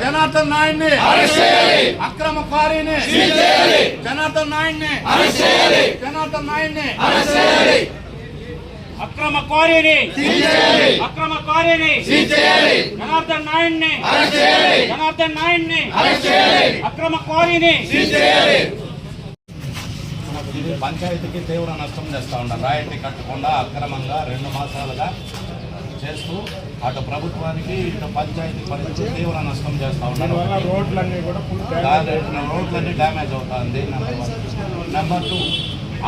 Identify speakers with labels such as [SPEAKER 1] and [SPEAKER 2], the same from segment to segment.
[SPEAKER 1] జనార్దన్ నాయన్ని అక్రమ పారేని జనార్దన్ నాయన్ని జనార్దన్ నాయన్ని
[SPEAKER 2] అక్రమ అక్రమ జనార్దన్ నాయుడిని జనార్దన్ నాయుడిని అక్రమ
[SPEAKER 1] పంచాయతీకి తీవ్ర నష్టం చేస్తా ఉన్నారు. రాయితీ కట్టకుండా అక్రమంగా రెండు మాసాలుగా చేస్తూ అటు ప్రభుత్వానికి ఇటు పంచాయతీ పరిస్థితి తీవ్ర నష్టం చేస్తా ఉన్నారు.
[SPEAKER 3] రోడ్లన్నీ కూడా
[SPEAKER 1] రోడ్లన్నీ డ్యామేజ్ అవుతుంది నెంబర్ టూ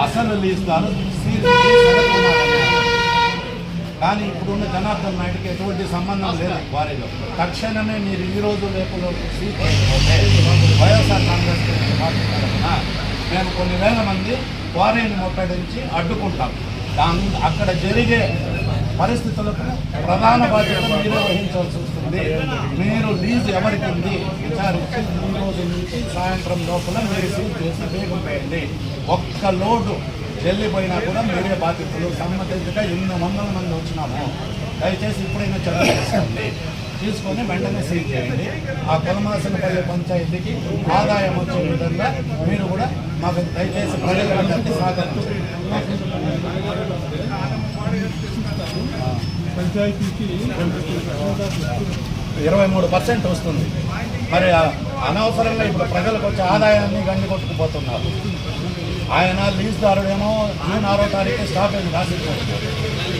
[SPEAKER 1] అసలు లీజుదారు కానీ ఇప్పుడున్న జనార్దన్ నాయుడుకి ఎటువంటి సంబంధం లేదు వారిలో తక్షణమే మీరు ఈ రోజు రేపు సీట్ వైఎస్ఆర్ కాంగ్రెస్ మేము కొన్ని వేల మంది క్వారీని ముట్టడించి అడ్డుకుంటాం. దాని అక్కడ జరిగే పరిస్థితులకు ప్రధాన బాధ్యత మీరే వహించాల్సి వస్తుంది. మీరు లీజు ఎవరికి ఉంది? విచారించి ఈ రోజు నుంచి సాయంత్రం లోపల మీరు సీజ్ చేసి వేగం వేయండి ఒక్క లోడు వెళ్ళిపోయినా కూడా మీరే బాధ్యతలు. సంబంధించగా ఎన్ని వందల మంది వచ్చినాము. దయచేసి ఇప్పుడైనా చర్య తీసుకోండి. తీసుకొని వెంటనే సీజ్ చేయండి. ఆ కొలమాసనపల్లి పంచాయతీకి ఆదాయం వచ్చే విధంగా మీరు కూడా మాకు దయచేసి ప్రజలందరికీ సహకరించండి.
[SPEAKER 3] పంచాయతీకి
[SPEAKER 1] ఇరవై మూడు పర్సెంట్ వస్తుంది. మరి అనవసరంగా ఇప్పుడు ప్రజలకు వచ్చే ఆదాయాన్ని గండి కొట్టుకుపోతున్నారు. ఆయన లీజుదారుడేమో జూన్ ఆరో తారీఖు స్టాపేజ్ రాసిపోతున్నారు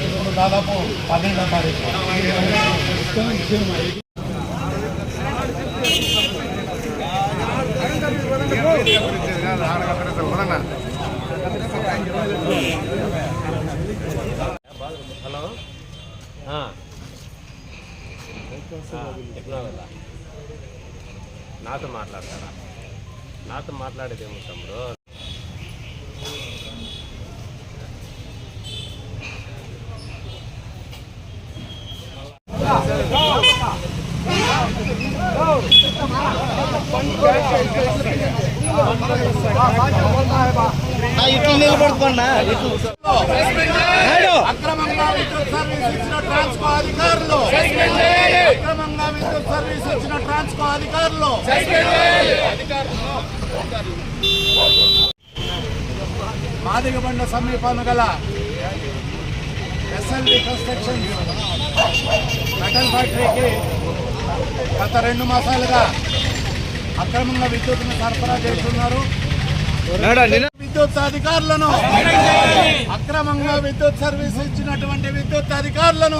[SPEAKER 1] ఇప్పుడు దాదాపు పన్నెండో తారీఖు.
[SPEAKER 4] నాతో మాట్లాడతారా? నాతో మాట్లాడేదేమో తమ్ముడు.
[SPEAKER 1] ఇట్లా నిలబడుతున్నా అక్రమంగా విద్యుత్ అధికారులు. నేషనల్ సర్వీస్ ఇచ్చిన ట్రాన్స్కో అధికారులు. మాదిగబండ సమీపం గల ఎస్ఎల్వి కన్స్ట్రక్షన్ మెటల్ ఫ్యాక్టరీకి గత రెండు మాసాలుగా అక్రమంగా విద్యుత్తును సరఫరా చేస్తున్నారు. విద్యుత్ అధికారులను అక్రమంగా విద్యుత్ సర్వీస్ ఇచ్చినటువంటి విద్యుత్ అధికారులను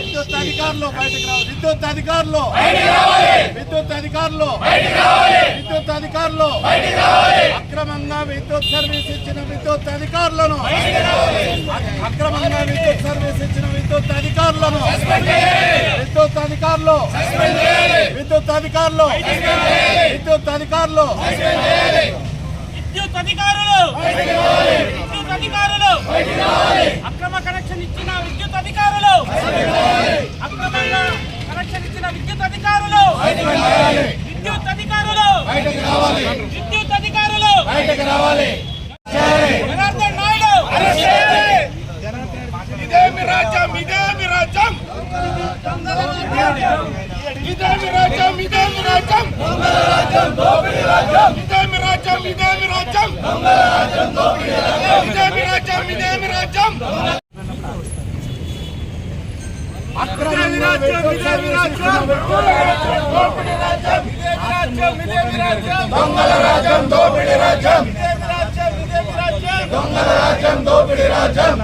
[SPEAKER 1] విద్యుత్ అధికారులు బయటకు రావాలి. విద్యుత్ అధికారులు విద్యుత్ అధికారులు విద్యుత్ అధికారులు అక్రమంగా విద్యుత్ సర్వీస్ ఇచ్చిన విద్యుత్ అధికారులను అక్రమంగా విద్యుత్ సర్వీస్ ఇచ్చిన విద్యుత్ అధికారులను విద్యుత్ అధికారులు విద్యుత్ అధికారులు విద్యుత్ అధికారులు
[SPEAKER 2] విద్యుత్ అధికారులు! విద్యుత్ అధికారులు! అక్రమ కనెక్షన్ ఇచ్చిన విద్యుత్ అధికారులు! అక్రమంగా కనెక్షన్ ఇచ్చిన విద్యుత్ అధికారులు! రాజ్యం
[SPEAKER 1] ఇదేమి రాజ్యం ఇదేమి రాజ్యం ఇదేమి రాజ్యం అక్రమి రాజ్యం ఇదేమి రాజ్యం దోపిడి రాజ్యం ఇదేమి రాజ్యం ఇదేమి రాజ్యం దొంగల రాజ్యం దోపిడి రాజ్యం ఇదేమి రాజ్యం ఇదేమి రాజ్యం దొంగల రాజ్యం దోపిడి రాజ్యం